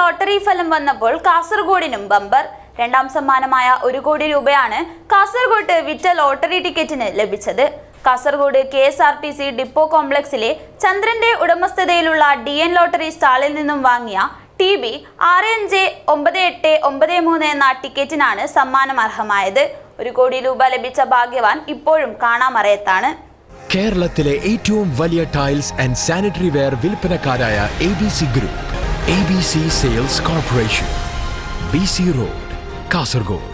Lottery ഫലം വന്നപ്പോൾ കാസർഗോഡിനും bumper. രണ്ടാം സമ്മാനമായ ഒരു കോടി രൂപയാണ് കാസർഗോഡ് വിറ്റ ലോട്ടറി ടിക്കറ്റിന് ലഭിച്ചത്. Kasaragod K S R T C depot കോംപ്ലക്സിലെ ചന്ദ്രന്റെ ഉടമസ്ഥതയിലുള്ള ഡി എൻ ലോട്ടറി സ്റ്റാളിൽ നിന്നും വാങ്ങിയ ടി ബി ആറ് അഞ്ച് ഒമ്പത് എട്ട് ഒമ്പത് മൂന്ന് എന്ന ടിക്കറ്റിനാണ് സമ്മാനം അർഹമായത്. ഒരു കോടി രൂപ ലഭിച്ച ഭാഗ്യവാൻ ഇപ്പോഴും കാണാമറയത്താണ്. കേരളത്തിലെ ഏറ്റവും വലിയ tiles and sanitary ware വിൽപ്പനക്കാരായ A B C group A B C sales corporation B C road Kasaragod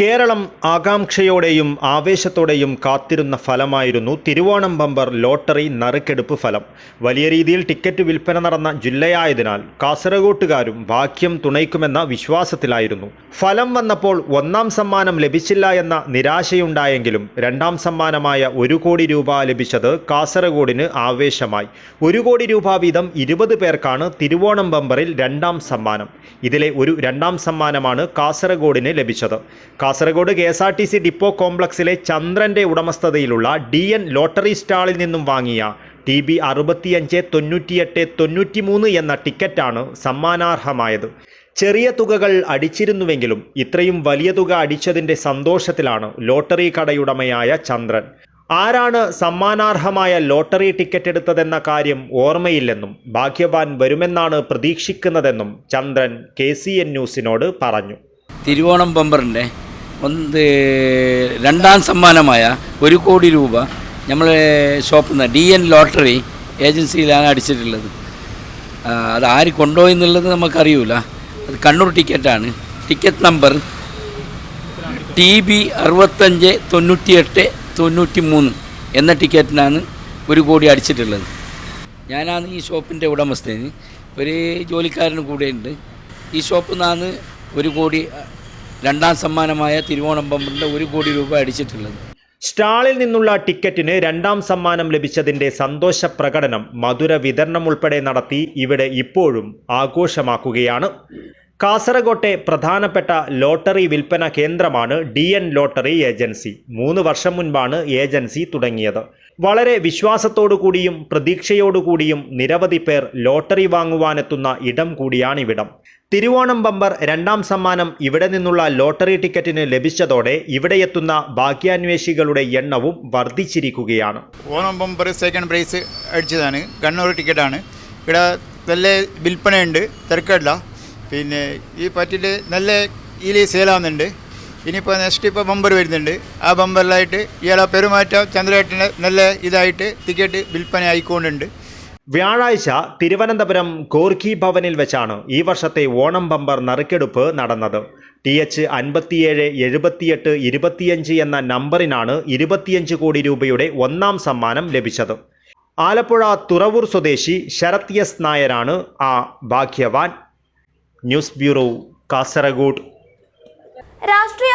Kerala ആകാംക്ഷയോടെയും ആവേശത്തോടെയും കാത്തിരുന്ന ഫലമായിരുന്നു തിരുവോണം ബമ്പർ ലോട്ടറി നറുക്കെടുപ്പ് ഫലം. വലിയ രീതിയിൽ ടിക്കറ്റ് വിൽപ്പന നടന്ന ജില്ലയായതിനാൽ കാസർഗോട്ടുകാരും ഭാഗ്യം തുണയ്ക്കുമെന്ന വിശ്വാസത്തിലായിരുന്നു. ഫലം വന്നപ്പോൾ ഒന്നാം സമ്മാനം ലഭിച്ചില്ല എന്ന നിരാശയുണ്ടായെങ്കിലും രണ്ടാം സമ്മാനമായ ഒരു കോടി രൂപ ലഭിച്ചത് കാസർഗോഡിന് ആവേശമായി. ഒരു കോടി രൂപ വീതം ഇരുപത് പേർക്കാണ് തിരുവോണം ബമ്പറിൽ രണ്ടാം സമ്മാനം. ഇതിലെ ഒരു രണ്ടാം സമ്മാനമാണ് കാസർഗോഡിന് ലഭിച്ചത്. Kasaragod K S R T C depot കോംപ്ലക്സിലെ ചന്ദ്രന്റെ ഉടമസ്ഥതയിലുള്ള ഡി എൻ ലോട്ടറി സ്റ്റാളിൽ നിന്നും വാങ്ങിയ ടി ബി അറുപത്തിയഞ്ച് തൊണ്ണൂറ്റിയെട്ട് തൊണ്ണൂറ്റിമൂന്ന് എന്ന ടിക്കറ്റാണ് സമ്മാനാർഹമായത്. ചെറിയ തുകകൾ അടിച്ചിരുന്നുവെങ്കിലും ഇത്രയും വലിയ തുക അടിച്ചതിന്റെ സന്തോഷത്തിലാണ് ലോട്ടറി കടയുടമയായ ചന്ദ്രൻ. ആരാണ് സമ്മാനാർഹമായ ലോട്ടറി ടിക്കറ്റ് എടുത്തതെന്ന കാര്യം ഓർമ്മയില്ലെന്നും ഭാഗ്യവാൻ വരുമെന്നാണ് പ്രതീക്ഷിക്കുന്നതെന്നും ചന്ദ്രൻ കെ ന്യൂസിനോട് പറഞ്ഞു. തിരുവോണം ബമ്പറിന്റെ ഒന്ന് രണ്ടാം സമ്മാനമായ ഒരു കോടി രൂപ നമ്മളെ ഷോപ്പിൽ നിന്ന് ഡി എൻ ലോട്ടറി ഏജൻസിയിലാണ് അടിച്ചിട്ടുള്ളത്. അത് ആര് കൊണ്ടുപോയി എന്നുള്ളത് നമുക്കറിയൂല. അത് കണ്ണൂർ ടിക്കറ്റാണ്. ടിക്കറ്റ് നമ്പർ ടി ബി അറുപത്തഞ്ച് തൊണ്ണൂറ്റിയെട്ട് തൊണ്ണൂറ്റി മൂന്ന് എന്ന ടിക്കറ്റിനാണ് ഒരു കോടി അടിച്ചിട്ടുള്ളത്. ഞാനാണ് ഈ ഷോപ്പിന്റെ ഉടമസ്ഥന്. ഒരു ജോലിക്കാരന് കൂടെയുണ്ട്. ഈ ഷോപ്പിൽ നിന്നാണ് ഒരു കോടി രണ്ടാം സമ്മാനമായ തിരുവോണം പമ്പറിന്റെ ഒരു കോടി രൂപ അടിച്ചിട്ടുള്ളത്. സ്റ്റാളിൽ നിന്നുള്ള ടിക്കറ്റിന് രണ്ടാം സമ്മാനം ലഭിച്ചതിന്റെ സന്തോഷ പ്രകടനം മധുര വിതരണം ഉൾപ്പെടെ നടത്തി ഇവിടെ ഇപ്പോഴും ആഘോഷമാക്കുകയാണ്. കാസർഗോട്ടെ പ്രധാനപ്പെട്ട ലോട്ടറി വിൽപ്പന കേന്ദ്രമാണ് ഡി എൻ ലോട്ടറി ഏജൻസി. മൂന്ന് വർഷം മുൻപാണ് ഏജൻസി തുടങ്ങിയത്. വളരെ കൂടിയും പ്രതീക്ഷയോടുകൂടിയും നിരവധി പേർ ലോട്ടറി വാങ്ങുവാനെത്തുന്ന ഇടം കൂടിയാണിവിടം. തിരുവോണം ബമ്പർ രണ്ടാം സമ്മാനം ഇവിടെ നിന്നുള്ള ലോട്ടറി ടിക്കറ്റിന് ലഭിച്ചതോടെ ഇവിടെയെത്തുന്ന ഭാഗ്യാന്വേഷികളുടെ എണ്ണവും വർദ്ധിച്ചിരിക്കുകയാണ്. ഓണം ബമ്പർ സെക്കൻഡ് പ്രൈസ് അടിച്ചതാണ്. കണ്ണൂർ ടിക്കറ്റാണ് ഇവിടെ നല്ല വിൽപ്പനയുണ്ട്. തിരക്കടില്ല പിന്നെ ഈ പറ്റിൽ നല്ല ഇതിൽ സെയിലാവുന്നുണ്ട് ഇനിയിപ്പോൾ നെക്സ്റ്റ് ഇപ്പോൾ ബമ്പർ വരുന്നുണ്ട്. ആ ബമ്പറിലായിട്ട് ഇയാളെ പെരുമാറ്റം ചന്ദ്രേട്ടന് നല്ല ഇതായിട്ട് ടിക്കറ്റ് വിൽപ്പന ആയിക്കൊണ്ടുണ്ട്. വ്യാഴാഴ്ച തിരുവനന്തപുരം കോർക്കി ഭവനിൽ വെച്ചാണ് ഈ വർഷത്തെ ഓണം ബമ്പർ നറുക്കെടുപ്പ് നടന്നത്. ടി എച്ച് അൻപത്തിയേഴ് എഴുപത്തിയെട്ട് ഇരുപത്തിയഞ്ച് എന്ന നമ്പറിനാണ് ഇരുപത്തിയഞ്ച് കോടി രൂപയുടെ ഒന്നാം സമ്മാനം ലഭിച്ചത്. ആലപ്പുഴ തുറവൂർ സ്വദേശി ശരത് എസ് നായരാണ് ആ ഭാഗ്യവാൻ. News bureau Kasaragod. രാഷ്ട്രീയ